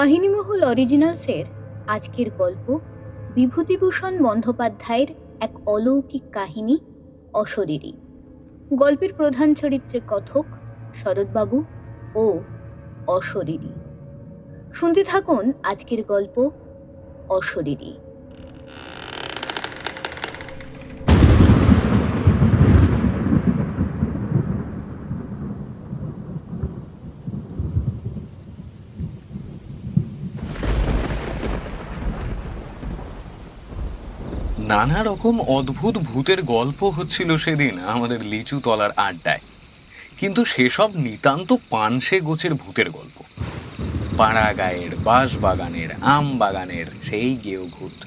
কাহিনীমহল অরিজিনালসের আজকের গল্প বিভূতিভূষণ বন্দ্যোপাধ্যায়ের এক অলৌকিক কাহিনী, অশরীরী। গল্পের প্রধান চরিত্রে কথক শরৎবাবু ও অশরীরী। শুনতে থাকুন আজকের গল্প অশরীরী। নানা রকম অদ্ভুত ভূতের গল্প হচ্ছিল সেদিন আমাদের লিচু তলার আড্ডায়। কিন্তু সেসব নিতান্ত পানসে গোছের ভূতের গল্প। পাড়া গায়ের বাঁশ বাগানের আম বাগানের সেই গেও ভূত।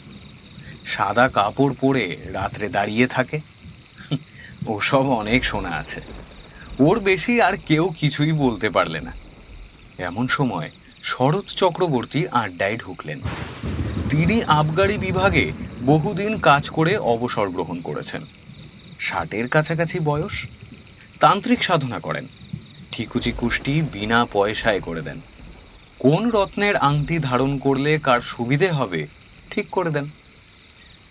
সাদা কাপড় পরে রাত্রে দাঁড়িয়ে থাকে। ওসব অনেক শোনা আছে। ওর বেশি আর কেউ কিছুই বলতে পারলে না। এমন সময় শরৎ চক্রবর্তী আড্ডায় ঢুকলেন। তিনি আবগারি বিভাগে বহুদিন কাজ করে অবসর গ্রহণ করেছেন। ষাটের কাছাকাছি বয়স। তান্ত্রিক সাধনা করেন। ঠিকুচি কুষ্টি বিনা পয়সায় করে দেন। কোন রত্নের আংটি ধারণ করলে কার সুবিধে হবে, ঠিক করে দেন।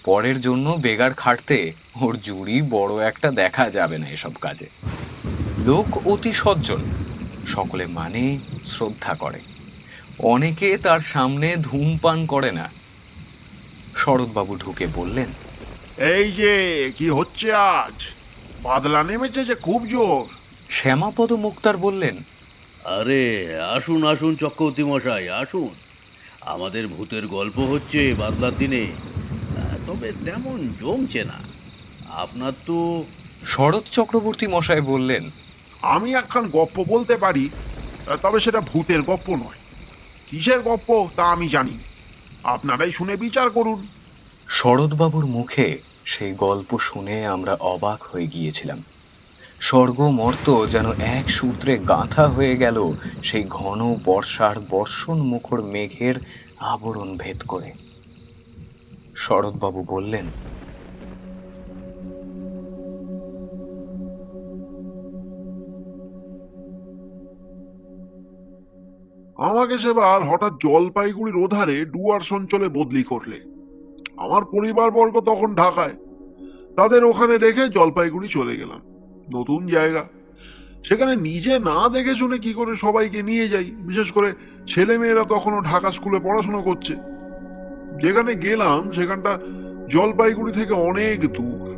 পরের জন্য বেগার খাটতে ওর জুড়ি বড় একটা দেখা যাবে না এসব কাজে। লোক অতি সজ্জন, সকলে মানে শ্রদ্ধা করে। অনেকে তার সামনে ধূমপান করে না। শরৎবাবু ঢুকে বললেন এই যে কি হচ্ছে আজ? বাদলা নেমেছে যে খুব জোর। শ্যামাপদ মুক্তার বললেন আরে আসুন আসুন চক্রবর্তী মশাই আসুন। আমাদের ভূতের গল্প হচ্ছে বাদলার দিনে। তবে তেমন জমছে না। আপনার তো শরৎ চক্রবর্তী মশাই বললেন আমি একখান গপ্প বলতে পারি তবে সেটা ভূতের গপ্প নয়। কিসের গপ্প তা আমি জানি না। আপনারাই শুনে বিচার করুন। শরৎবাবুর মুখে সেই গল্প শুনে আমরা অবাক হয়ে গিয়েছিলাম। স্বর্গ মর্ত যেন এক সূত্রে গাঁথা হয়ে গেল সেই ঘন বর্ষার বর্ষণ মুখর মেঘের আবরণ ভেদ করে। শরৎবাবু বললেন আমাকে সেবার হঠাৎ জলপাইগুড়ির ওধারে ডুয়ার্স অঞ্চলে বদলি করলে। আমার পরিবারবর্গ তখন ঢাকায়। তাদের ওখানে রেখে জলপাইগুড়ি চলে গেলাম। নতুন জায়গা। সেখানে নিজে না দেখে শুনে কি করে সবাইকে নিয়ে যাই। বিশেষ করে ছেলে মেয়েরা তখনও ঢাকা স্কুলে পড়াশোনা করছে। যেখানে গেলাম, সেখানটা জলপাইগুড়ি থেকে অনেক দূর।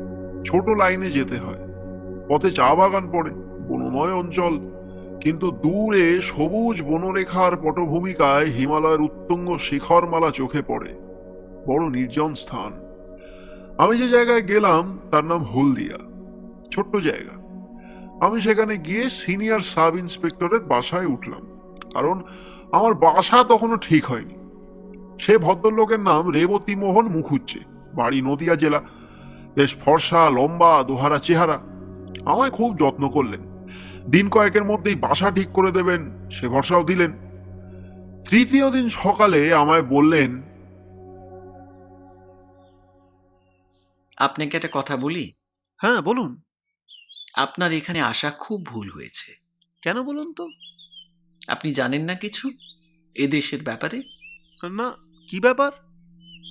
ছোট লাইনে যেতে হয়। পথে চা বাগান পড়ে। বনময় অঞ্চল। কিন্তু দূরে সবুজ বনরেখার পটভূমিকায় হিমালয়ের উত্তুঙ্গ শিখরমালা চোখে পড়ে। বড় নির্জন স্থান। আমি যে জায়গায় গেলাম, তার নাম হলদিয়া। ছোট্ট জায়গা। আমি সেখানে গিয়ে সিনিয়র সাব ইন্সপেক্টরের বাসায় উঠলাম। কারণ আমার বাসা তখনও ঠিক হয়নি। সে ভদ্রলোকের নাম রেবতী মোহন মুখুজ্জে। বাড়ি নদিয়া জেলা। বেশ ফর্সা, লম্বা, দোহারা চেহারা। আমায় খুব যত্ন করলেন। দিন কয়েকের মধ্যেই বাসা ঠিক করে দেবেন সে ভরসাও দিলেন। তৃতীয় দিন সকালে আমায় বললেন আপনাকে একটা কথা বলি? হ্যাঁ বলুন। আপনার এখানে আসা খুব ভুল হয়েছে। কেন বলুন তো? আপনি জানেন না কিছু? এ দেশের ব্যাপারে? না কি ব্যাপার?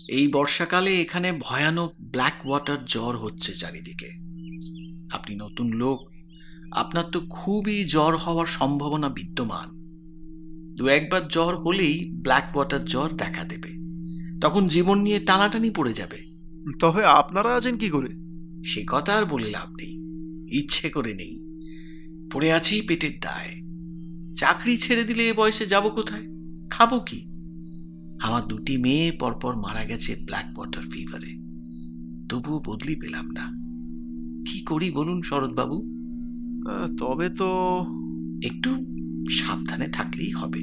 এই বর্ষাকালে এখানে ভয়ানক ব্ল্যাক ওয়াটার জ্বর হচ্ছে চারিদিকে। আপনি নতুন লোক আপনার তো খুবই জ্বর হওয়ার সম্ভাবনা বিদ্যমান। দু একবার জ্বর হলেই ব্ল্যাক ওয়াটার জ্বর দেখা দেবে। তখন জীবন নিয়ে টানাটানি পড়ে যাবে। তবে আপনারা আছেন কি করে? সে কথা আর বলে লাভ নেই। ইচ্ছে করে নেই। পড়ে আছি পেটের দায়। চাকরি ছেড়ে দিলে এ বয়সে যাব কোথায়? খাব কি? আমার দুটি মেয়ে পরপর মারা গেছে ব্ল্যাক ওয়াটার ফিভারে তবুও বদলি পেলাম না। কি করি বলুন শরৎবাবু? তবে তো একটু সাবধানে থাকলেই হবে।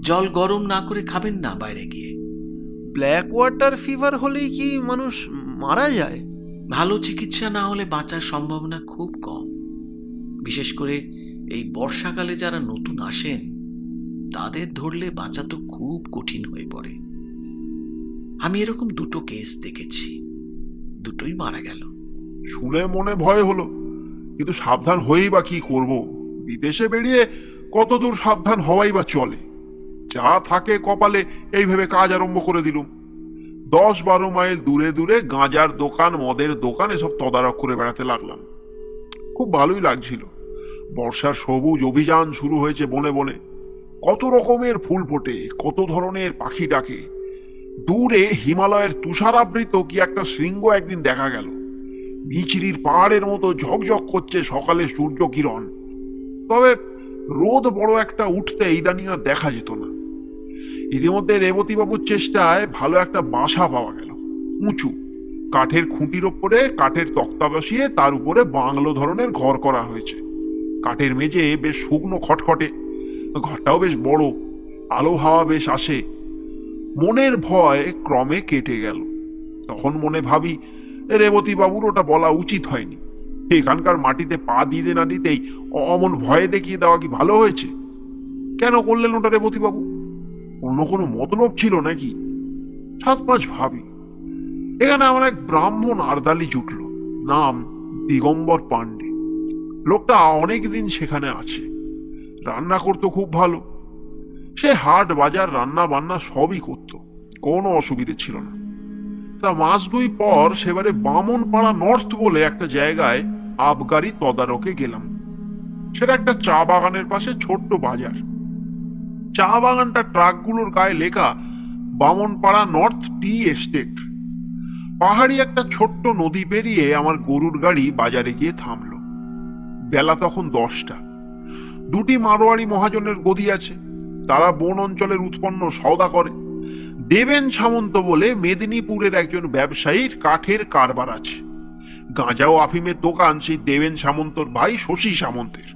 জল গরম না করে খাবেন না বাইরে গিয়ে। ব্ল্যাক ওয়াটার ফিভার হলেই কি মানুষ মারা যায়? ভালো চিকিৎসা না হলে বাঁচার সম্ভাবনা খুব কম। বিশেষ করে এই বর্ষাকালে যারা নতুন আসেন তাদের ধরলে বাঁচা তো খুব কঠিন হয়ে পড়ে। আমি এরকম দুটো কেস দেখেছি। দুটোই মারা গেল। শুনে মনে ভয় হলো। কিন্তু সাবধান হয়েই বা কি করব? বিদেশে বেরিয়ে কতদূর সাবধান হওয়াই বা চলে? যা থাকে কপালে এইভাবে কাজ আরম্ভ করে দিলুম। দশ বারো মাইল দূরে দূরে গাঁজার দোকান, মদের দোকান, এসব তদারক করে বেড়াতে লাগলাম। খুব ভালোই লাগছিল। বর্ষার সবুজ অভিযান শুরু হয়েছে বনে বনে। কত রকমের ফুল ফোটে, কত ধরনের পাখি ডাকে। দূরে হিমালয়ের তুষারাবৃত কি একটা শৃঙ্গ একদিন দেখা গেল। বিচরির পাহাড়ের মতো ঝকঝক করছে সকালে সূর্য কিরণ। তবে রোদ বড় একটা উঠতে ইদানিং আর দেখা যেত না। ইতিমধ্যে রেবতীবাবুর চেষ্টায় ভালো একটা বাসা পাওয়া গেল। উঁচু। কাঠের খুঁটির ওপরে কাঠের তক্তা বসিয়ে তার উপরে বাংলো ধরনের ঘর করা হয়েছে। কাঠের মেঝে বেশ শুকনো খটখটে। ঘরটাও বেশ বড়। আলো হাওয়া বেশ আসে। মনের ভয় ক্রমে কেটে গেল। তখন মনে ভাবি রেবতী বাবুর ওটা বলা উচিত হয়নি। এখানকার মাটিতে পা দিতে না দিতেই অমন ভয়ে দেখিয়ে দেওয়া কি ভালো হয়েছে? কেন করলেন ওটা রেবতী বাবু অন্য কোনো মতলব ছিল নাকি? সাত পাঁচ ভাবি। এখানে আমার এক ব্রাহ্মণ আরদালি জুটল, নাম দিগম্বর পাণ্ডে। লোকটা অনেকদিন সেখানে আছে। রান্না করতো খুব ভালো। সে হাট বাজার রান্না বান্না সবই করত, কোনো অসুবিধে ছিল না। তা মাস দুই পর সেবারে বামনপাড়া নর্থ বলে একটা জায়গায় আবগারি তদারকে গেলাম। সেটা একটা চা বাগানের পাশে ছোট্ট বাজার। চা বাগানটা ট্রাকগুলোর গায়ে লেখা বামনপাড়া নর্থ টি এস্টেট। পাহাড়ি একটা ছোট্ট নদী পেরিয়ে আমার গরুর গাড়ি বাজারে গিয়ে থামলো। বেলা তখন দশটা। দুটি মারোয়াড়ি মহাজনের গদি আছে। তারা বন অঞ্চলের উৎপন্ন সওদা করে। দেবেন সামন্ত বলে মেদিনীপুরের একজন ব্যবসায়ীর কাঠের কারবার আছে। গাঁজা ও আফিমের দোকান সেই দেবেন সামন্তর ভাই শশী সামন্তের।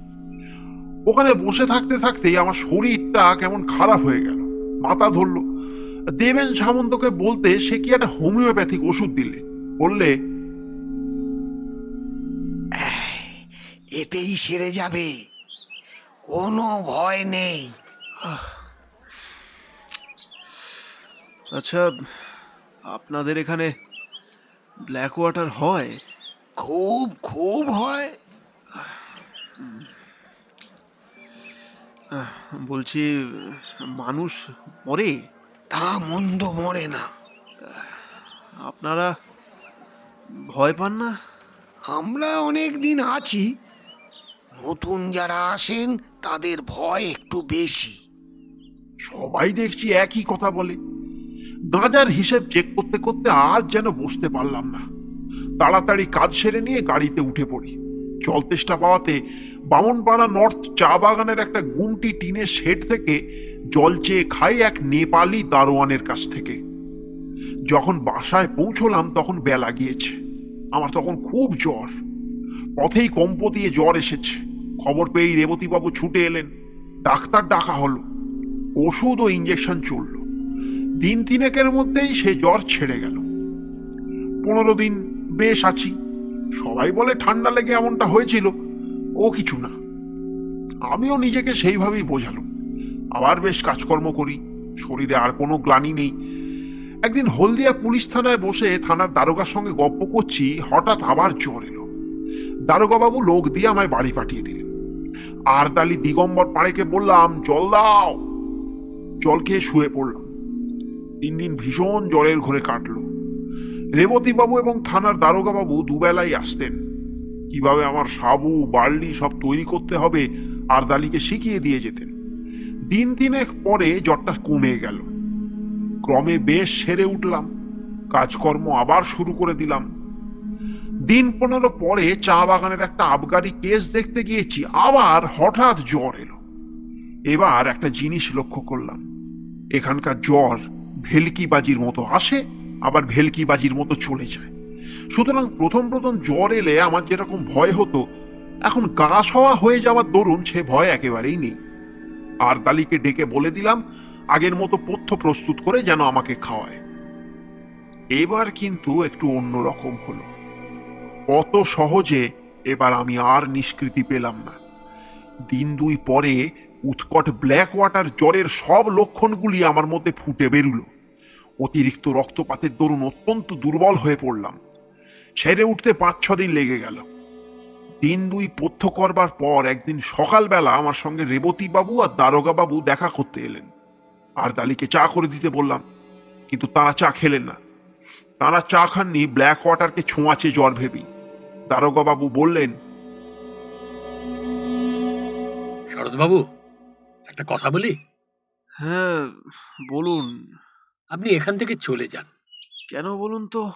ওখানে বসে থাকতে থাকতেই আমার শরীরটা কেমন খারাপ হয়ে গেল। মাথা ধরলো। দেবেন সামন্তকে বলতে সে কি একটা হোমিওপ্যাথিক ওষুধ দিলে? বললে এতেই সেরে যাবে। কোনো ভয় নেই। আচ্ছা আপনাদের এখানে ব্ল্যাক ওয়াটার হয়? খুব খুব হয়। বলছি মানুষ মরে? তা মন্দ মরে না। আপনারা ভয় পান না? আমরা অনেক দিন আছি। নতুন যারা আসেন তাদের ভয় একটু বেশি। সবাই দেখছি একই কথা বলে। গাঁজার হিসেব চেক করতে করতে আর যেন বসতে পারলাম না। তাড়াতাড়ি কাজ সেরে নিয়ে গাড়িতে উঠে পড়ি। জল তেষ্টা পাওয়াতে বামনপাড়া নর্থ চা বাগানের একটা গুমটি টিনের শেড থেকে জল চেয়ে খাই এক নেপালি দারোয়ানের কাছ থেকে। যখন বাসায় পৌঁছলাম তখন বেলা গিয়েছে। আমার তখন খুব জ্বর। পথেই কম্প দিয়ে জ্বর এসেছে। খবর পেয়েই রেবতীবাবু ছুটে এলেন। ডাক্তার ডাকা হলো। ওষুধ ও ইঞ্জেকশন চলল। দিন তিনেকের মধ্যেই সে জ্বর ছেড়ে গেল। পনেরো দিন বেশ আছি। সবাই বলে ঠান্ডা লেগে এমনটা হয়েছিল। ও কিছু না। আমিও নিজেকে সেইভাবেই বোঝালাম। আবার বেশ কাজকর্ম করি। শরীরে আর কোনো গ্লানি নেই। একদিন হলদিয়া পুলিশ থানায় বসে থানার দারোগার সঙ্গে গপ্প করছি, হঠাৎ আবার জ্বর এলো। দারোগাবাবু লোক দিয়ে আমায় বাড়ি পাঠিয়ে দিলেন। আরদালি দিগম্বর পাড়েকে বললাম, জল দাও। জল খেয়ে শুয়ে পড়লাম। তিন দিন ভীষণ জ্বরের ঘরে কাটলো। রেবতীবাবু এবং থানার দারোগাবাবু দুবেলাই আসতেন। কীভাবে আমার সাবু, বার্লি সব তৈরি করতে হবে আরদালিকে শিখিয়ে দিয়ে যেতেন। দিন তিনেক পরে জ্বরটা কমে গেল। ক্রমে বেশ সেরে উঠলাম। কাজকর্ম আবার শুরু করে দিলাম। দিন পনেরো পরে চা বাগানের একটা আবগারি কেস দেখতে গিয়েছি, আবার হঠাৎ জ্বর এলো। এবার একটা জিনিস লক্ষ্য করলাম। এখানকার জ্বর ভেলকিবাজির মতো আসে, আবার ভেলকিবাজির মতো চলে যায়। সুতরাং প্রথম প্রথম জ্বর এলে আমার যেরকম ভয় হতো, এখন গা সওয়া হয়ে যাওয়ার দরুন সে ভয় একেবারেই নেই। আর দালিকে ডেকে বলে দিলাম, আগের মতো পথ্য প্রস্তুত করে যেন আমাকে খাওয়ায়। এবার কিন্তু একটু অন্যরকম হলো। অত সহজে এবার আমি আর নিষ্কৃতি পেলাম না। দিন দুই পরে উৎকট ব্ল্যাক ওয়াটার জ্বরের সব লক্ষণগুলি আমার মধ্যে ফুটে বেরুলো। অতিরিক্ত রক্তপাতের দরুন অত্যন্ত দুর্বল হয়ে পড়লাম। ছেড়ে উঠতে পাঁচ ছ দিন লেগে গেল। দিন দুই পথ্য করবার পর একদিন সকালবেলা আমার সঙ্গে রেবতী বাবু আর দারোগা বাবু দেখা করতে এলেন। আর দালিকে চা করে দিতে বললাম কিন্তু তারা চা খেলেন না। তারা চা খাননি ব্ল্যাক ওয়াটারকে ছোঁয়াচে জ্বর ভেবেই। দারোগা বাবু বললেন শরৎবাবু একটা কথা বলি? হ্যাঁ বলুন। আপনি এখান থেকে চলে যান। কেন বলুন তো?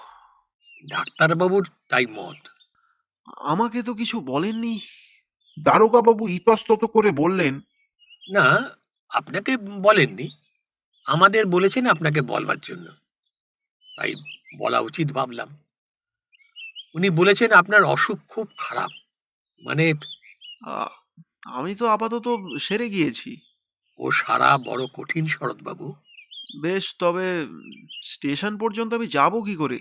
ডাক্তারবাবুর তাই মত। আমাকে তো কিছু বলেননি। দারোগা বাবু ইতস্তত করে বললেন না আপনাকে বলেননি। আমাদের বলেছেন আপনাকে বলবার জন্য। তাই বলা উচিত ভাবলাম। উনি বলেছেন আপনার অসুখ খুব খারাপ। মানে আ- আমি তো আপাতত সেরে গিয়েছি। ও সারা বড় কঠিন শরৎবাবু। বেশ তবে স্টেশন পর্যন্ত আমি যাব কি করে?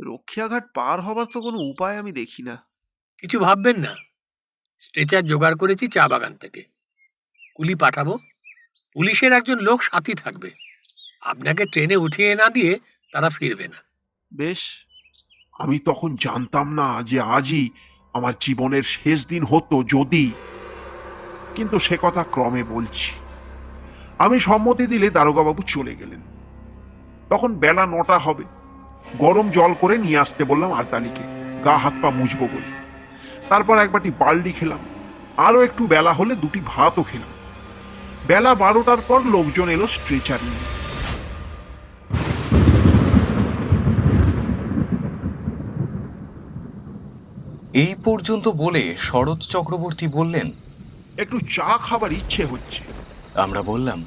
রক্ষিয়াঘাট পার হবার তো কোনো উপায় আমি দেখি না। কিছু ভাববেন না। স্ট্রেচার জোগাড় করেছি চা বাগান থেকে। কুলি পাঠাবো। পুলিশের একজন লোক সাথী থাকবে। আপনাকে ট্রেনে উঠিয়ে না দিয়ে তারা ফিরবে না। বেশ। আমি তখন জানতাম না যে আজই আমার জীবনের শেষ দিন হতো যদি। কিন্তু সে কথা ক্রমে বলছি। আমি সম্মতি দিলে দারোগাবাবু চলে গেলেন। তখন বেলা নটা হবে। গরম জল করে নিয়ে আসতে বললাম আরতালিকে। গা হাত পা মুছবো বলে। তারপর এক বাটি বার্লি খেলাম। আরও একটু বেলা হলে দুটি ভাতও খেলাম। বেলা বারোটার পর লোকজন এলো স্ট্রেচার নিয়ে। এই পর্যন্ত বলে শরৎ চক্রবর্তী বললেন একটু চা খাবার ইচ্ছে হচ্ছে। আমরা বললাম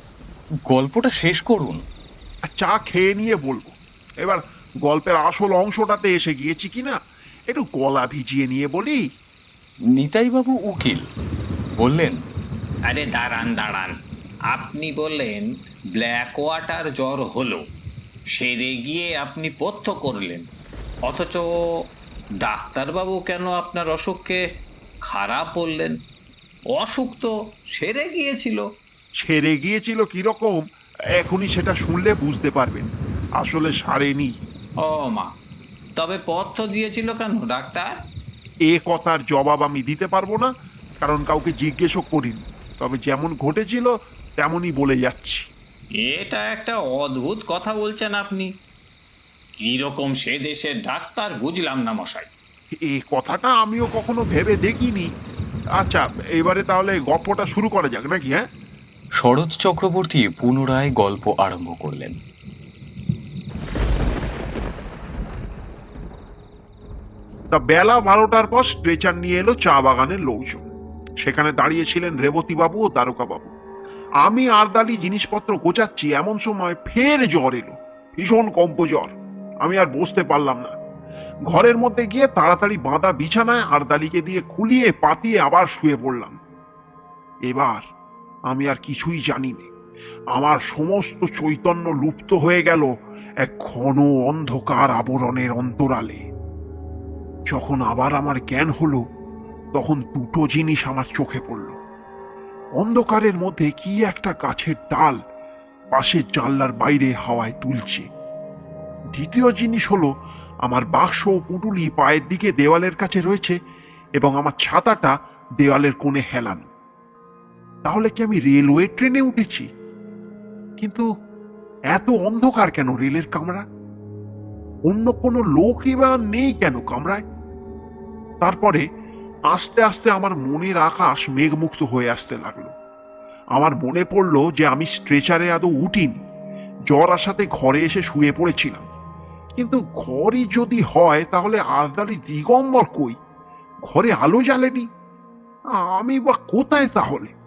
গল্পটা শেষ করুন। আর চা খেয়ে নিয়ে বলব। এবার গল্পের আসল অংশটাতে এসে গিয়েছি কিনা একটু গলা ভিজিয়ে নিয়ে বলি। নিতাইবাবু উকিল বললেন আরে দাঁড়ান দাঁড়ান। আপনি বললেন ব্ল্যাক ওয়াটার জ্বর হলো সেরে গিয়ে আপনি পথ্য করলেন। অথচ ডাক্তারবাবু কেন আপনার অসুখকে খারাপ বললেন? অসুখ তো সেরে গিয়েছিল। ছেড়ে গিয়েছিল কীরকম এখনই সেটা শুনলে বুঝতে পারবেন। আসলে সারেনি। ও মা তবে পথ্য দিয়েছিল কেন ডাক্তার? এ কথার জবাব আমি দিতে পারব না কারণ কাউকে জিজ্ঞেসও করিনি। তবে যেমন ঘটেছিল তেমনই বলে যাচ্ছি। এটা একটা অদ্ভুত কথা বলছেন আপনি। কীরকম সে দেশের ডাক্তার বুঝলাম না মশাই। এই কথাটা আমিও কখনো ভেবে দেখিনি। আচ্ছা এবারে তাহলে গল্পটা শুরু করা যাক নাকি হ্যাঁ? শরৎ চক্রবর্তী পুনরায় গল্প আরম্ভ করলেন। তা বেলা বারোটার পর স্ট্রেচার নিয়ে এলো চা বাগানের লোকজন। সেখানে দাঁড়িয়েছিলেন রেবতীবাবু ও দ্বারকাবাবু। আমি আরদালি জিনিসপত্র গোচাচ্ছি এমন সময় ফের জ্বর এলো। ভীষণ কম্প জ্বর আমি আর বসতে পারলাম না। ঘরের মধ্যে গিয়ে তাড়াতাড়ি বাঁধা বিছানায় আরদালিকে দিয়ে খুলিয়ে পাতিয়ে আবার শুয়ে পড়লাম। এবার আমি আর কিছুই জানি না আমার সমস্ত চৈতন্য লুপ্ত হয়ে গেল এক ঘন অন্ধকার আবরণের অন্তরালে। যখন আবার আমার জ্ঞান হলো, তখন দুটো জিনিস আমার চোখে পড়ল। অন্ধকারের মধ্যে কি একটা গাছের ডাল পাশের জানলার বাইরে হাওয়ায় তুলছে দ্বিতীয় জিনিস হলো, আমার বাক্স ও পুটুলি পায়ের দিকে দেওয়ালের কাছে রয়েছে এবং আমার ছাতাটা দেওয়ালের কোণে হেলানো। তাহলে কি আমি রেলওয়ে ট্রেনে উঠেছি? কিন্তু এত অন্ধকার কেন রেলের কামরা? অন্য কোনো লোকই বা নেই কেন কামরায়? তারপরে আস্তে আস্তে আমার মনের আকাশ মেঘমুক্ত হয়ে আসতে লাগল। আমার মনে পড়ল যে আমি স্ট্রেচারে আদৌ উঠিনি। জ্বর আসাতে ঘরে এসে শুয়ে পড়েছিলাম। কিন্তু ঘরই যদি হয়, তাহলে আজদালি দিগম্বর কই? ঘরে আলো জ্বালেনি? আমি বা কোথায় তাহলে?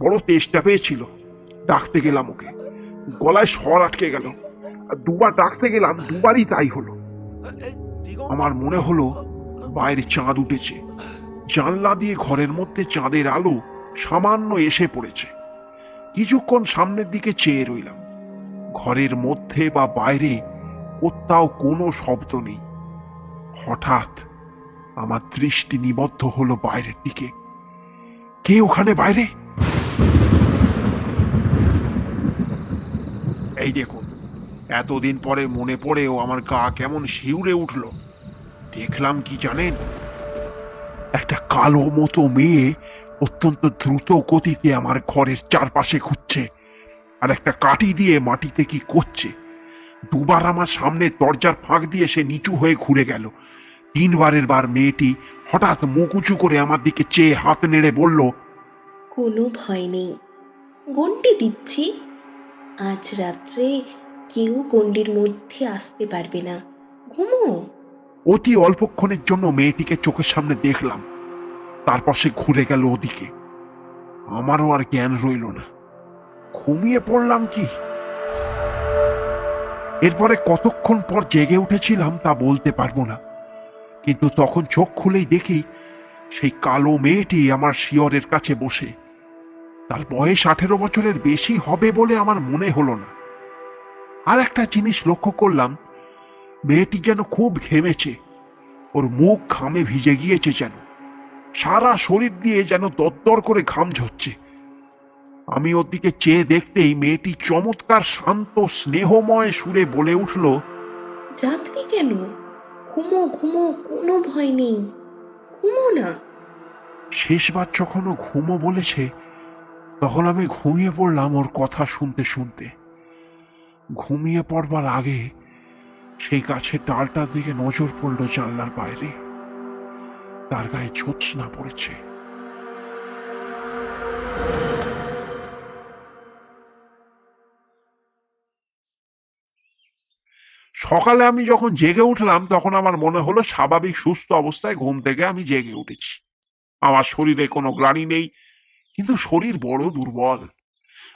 বড় তেষ্টা পেয়েছিল। ডাকতে গেলাম ওকে। গলায় স্বর আটকে গেল। আর দুবার ডাকতে গেলাম, দুবারই তাই হলো। আমার মনে হলো বাইরে চাঁদ উঠেছে। জানলা দিয়ে ঘরের মধ্যে চাঁদের আলো সামান্য এসে পড়েছে। কিছুক্ষণ সামনের দিকে চেয়ে রইলাম। ঘরের মধ্যে বা বাইরে কোথাও কোনো শব্দ নেই। হঠাৎ আমার দৃষ্টি নিবদ্ধ হলো বাইরের দিকে। কে ওখানে বাইরে? এই দেখুন, এতদিন পরে মনে পড়েও আমার গা কেমন শিউরে উঠল। দেখলাম কি জানেন? একটা কালো মতো মেয়ে অত্যন্ত দ্রুত গতিতে আমার ঘরের চারপাশে ঘুরছে আর একটা কাঠি দিয়ে মাটিতে কি করছে। দুবার আমার সামনে দরজার ফাঁক দিয়ে সে নিচু হয়ে ঘুরে গেল। তিনবারের বার মেয়েটি হঠাৎ মুখ উঁচু করে আমার দিকে চেয়ে হাত নেড়ে বলল, কোনো ভয় নেই। গন্ডি দিচ্ছি। আজ রাত্রে কেউ গন্ডির মধ্যে আসতে পারবে না। ঘুমো। অতি অল্পক্ষণের জন্য মেয়েটিকে চোখের সামনে দেখলাম। তারপর সে ঘুরে গেল ওদিকে। আমারও আর জ্ঞান রইল না। ঘুমিয়ে পড়লাম কি? এরপরে কতক্ষণ পর জেগে উঠেছিলাম তা বলতে পারব না। কিন্তু তখন চোখ খুলেই দেখি সেই কালো মেয়েটি আমার শিয়রের কাছে বসে। তার বয়স আঠেরো বছরের বেশি হবে বলে আমার মনে হলো না। আর একটা জিনিস লক্ষ্য করলাম মেয়েটি যেন খুব ঘেমেছে ওর মুখ ঘামে ভিজে গিয়েছে যেন সারা শরীর দিয়ে যেন দরদর করে ঘাম ঝরছে। আমি ওর দিকে চেয়ে দেখতেই মেয়েটি চমৎকার শান্ত স্নেহময় সুরে বলে উঠল জাগলি কেন? ঘুমো ঘুমো কোনো ভয় নেই। ঘুমো না। শেষবার যখন ঘুমো বলেছে তখন আমি ঘুমিয়ে পড়লাম ওর কথা শুনতে শুনতে। ঘুমিয়ে পড়বার আগে সেই গাছের ডালটার দিকে নজর পড়ল জানলার বাইরে। তার গায়ে জ্যোৎস্না পড়েছে। সকালে আমি যখন জেগে উঠলাম, তখন আমার মনে হলো স্বাভাবিক সুস্থ অবস্থায় ঘুম থেকে আমি জেগে উঠেছি। আমার শরীরে কোনো গ্লানি নেই কিন্তু শরীর বড় দুর্বল।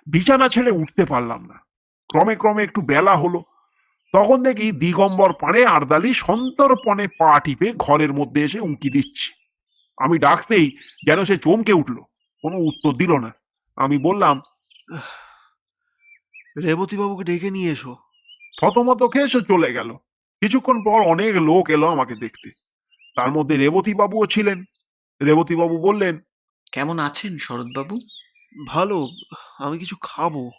বিছানা ছেড়ে উঠতে পারলাম না। ক্রমে ক্রমে একটু বেলা হলো। তখন দেখি দিগম্বর পাড়ে আরদালি সন্তর্পণে পা টিপে ঘরের মধ্যে এসে উঁকি দিচ্ছে। আমি ডাকতেই যেন সে চমকে উঠল। কোনো উত্তর দিল না। আমি বললাম রেবতীবাবুকে ডেকে নিয়ে এসো। থতমত খেয়ে সে চলে গেল। কিছুক্ষণ পর অনেক লোক এলো আমাকে দেখতে। তার মধ্যে রেবতী বাবুও ছিলেন। রেবতী বাবু বললেন কেমন আছেন শরৎবাবু? ভালো, আমি কিছু খাব।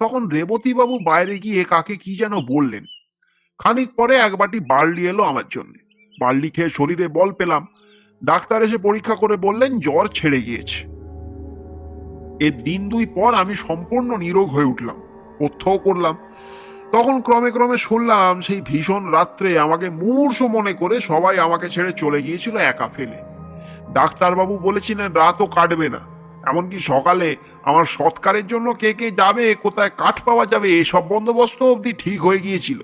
তখন রেবতী বাবু বাইরে গিয়ে কাকে কি যেন বললেন। খানিক পরে এক বাটি বার্লি এলো আমার জন্য। বার্লি খেয়ে শরীরে বল পেলাম। ডাক্তার এসে পরীক্ষা করে বললেন, জ্বর ছেড়ে গিয়েছে। এর দিন দুই পর আমি সম্পূর্ণ নিরোগ হয়ে উঠলাম। পথ্যও করলাম। তখন ক্রমে ক্রমে শুনলাম, সেই ভীষণ রাত্রে আমাকে মুমূর্ষ মনে করে সবাই আমাকে ছেড়ে চলে গিয়েছিল একা ফেলে। ডাক্তারবাবু বলেছিলেন, রাতও কাটবে না। এমনকি সকালে আমার সৎকারের জন্য কে কে যাবে, কোথায় কাঠ পাওয়া যাবে, এসব বন্দোবস্ত অবধি ঠিক হয়ে গিয়েছিল।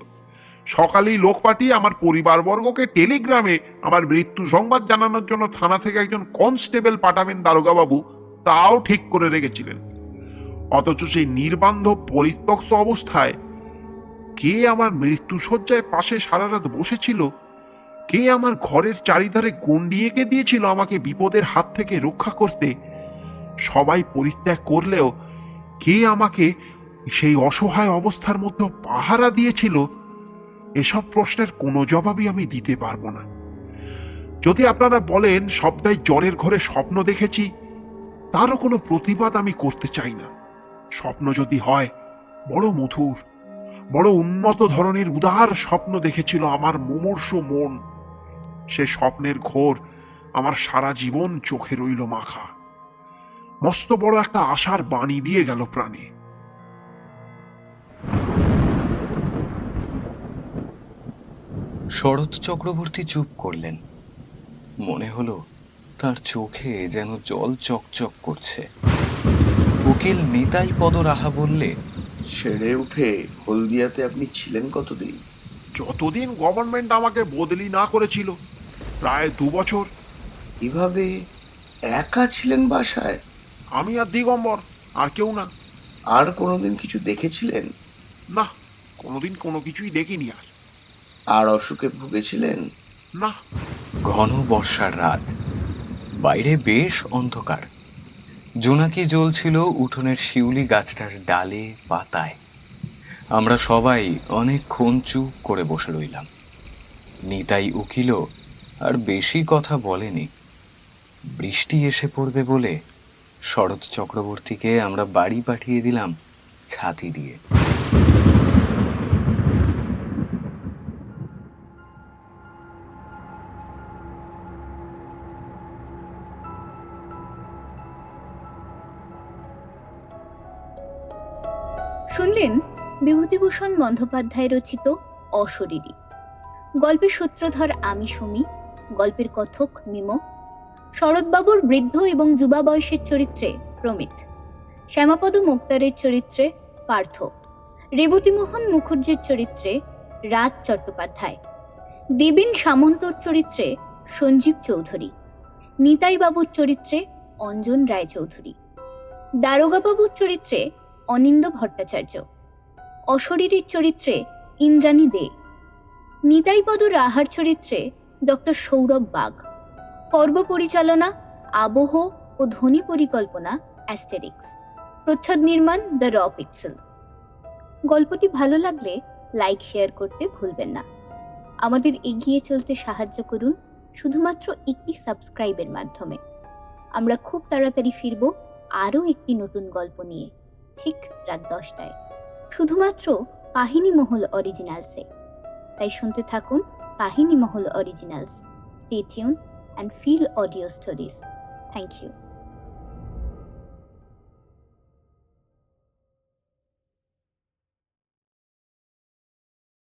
সকালেই লোক পাঠিয়ে আমার পরিবারবর্গকে টেলিগ্রামে আমার মৃত্যু সংবাদ জানানোর জন্য থানা থেকে একজন কনস্টেবল পাঠাবেন দারোগাবাবু, তাও ঠিক করে রেখেছিলেন। অথচ সেই নির্বান্ধব পরিত্যক্ত অবস্থায় কে আমার মৃত্যুসজ্জায় পাশে সারা রাত বসেছিল কে আমার ঘরের চারিধারে গন্ডি এঁকে দিয়েছিল আমাকে বিপদের হাত থেকে রক্ষা করতে? সবাই পরিত্যাগ করলেও কে আমাকে সেই অসহায় অবস্থার মধ্যে পাহারা দিয়েছিল? এসব প্রশ্নের কোনো জবাবই আমি দিতে পারব না। যদি আপনারা বলেন, সবটাই জ্বরের ঘরে স্বপ্ন দেখেছি, তারও কোনো প্রতিবাদ আমি করতে চাই না। স্বপ্ন যদি হয়, বড় মধুর, বড় উন্নত ধরনের উদার স্বপ্ন দেখেছিল আমার মুমূর্ষ মন। সে স্বপ্নের ঘোর আমার সারা জীবন চোখে রইল মাখা। মস্ত বড় একটা আশার বাণী দিয়ে গেল প্রাণে। শরৎ চক্রবর্তী চুপ করলেন। মনে হলো তার চোখে যেন জল চকচক করছে। উকিল নিতাই পদ রাহা বললে ছেড়ে উঠে হলদিয়াতে আপনি ছিলেন কতদিন? যতদিন গভর্নমেন্ট আমাকে বদলি না করেছিল প্রায় দু বছর। এভাবে একা ছিলেন বাসায়? আমি আর দিগম্বর আর কেউ না। আর কোনোদিন কিছু দেখেছিলেন? না কোনোদিন কোনো কিছুই দেখিনি আর। আর অসুখে ভুগেছিলেন? না। ঘন বর্ষার রাত। বাইরে বেশ অন্ধকার। জোনাকি জ্বলছিল উঠোনের শিউলি গাছটার ডালে পাতায়। আমরা সবাই অনেকক্ষণ চুপ করে বসে রইলাম। নিতাই উকিলও আর বেশি কথা বলেনি। বৃষ্টি এসে পড়বে বলে শরৎ চক্রবর্তীকে আমরা বাড়ি পাঠিয়ে দিলাম ছাতি দিয়ে। শুনলেন বিভূতিভূষণ বন্দ্যোপাধ্যায় রচিত অশরীরী। গল্পের সূত্রধর আমি সুমি গল্পের কথক মিম, শরৎবাবুর বৃদ্ধ এবং যুবা বয়সের চরিত্রে প্রমিত, শ্যামাপদ মুক্তারের চরিত্রে পার্থ রেবতীমোহন মুখুজ্জের চরিত্রে রাজ চট্টোপাধ্যায়, দেবীন সামন্তর চরিত্রে সঞ্জীব চৌধুরী নিতাই বাবুর চরিত্রে অঞ্জন রায় রায়চৌধুরী, দারোগাবাবুর চরিত্রে অনিন্দ ভট্টাচার্য, অশরীরীর চরিত্রে ইন্দ্রাণী দে, নিতাইপদ রাহার চরিত্রে ডক্টর সৌরভ বাগ। পর্ব পরিচালনা, আবহ ও ধ্বনি পরিকল্পনা, অ্যাস্টেরিক্স। প্রচ্ছদ নির্মাণ, দ্য র পিক্সেল। গল্পটি ভালো লাগলে লাইক, শেয়ার করতে ভুলবেন না। আমাদের এগিয়ে চলতে সাহায্য করুন শুধুমাত্র একটি সাবস্ক্রাইবের মাধ্যমে। আমরা খুব তাড়াতাড়ি ফিরব আরও একটি নতুন গল্প নিয়ে, ঠিক রাত দশটায়। শুধুমাত্র কাহিনী মহল অরিজিনালসে তাই শুনতে থাকুন Kahini Mahal originals stay tune and feel audio stories thank you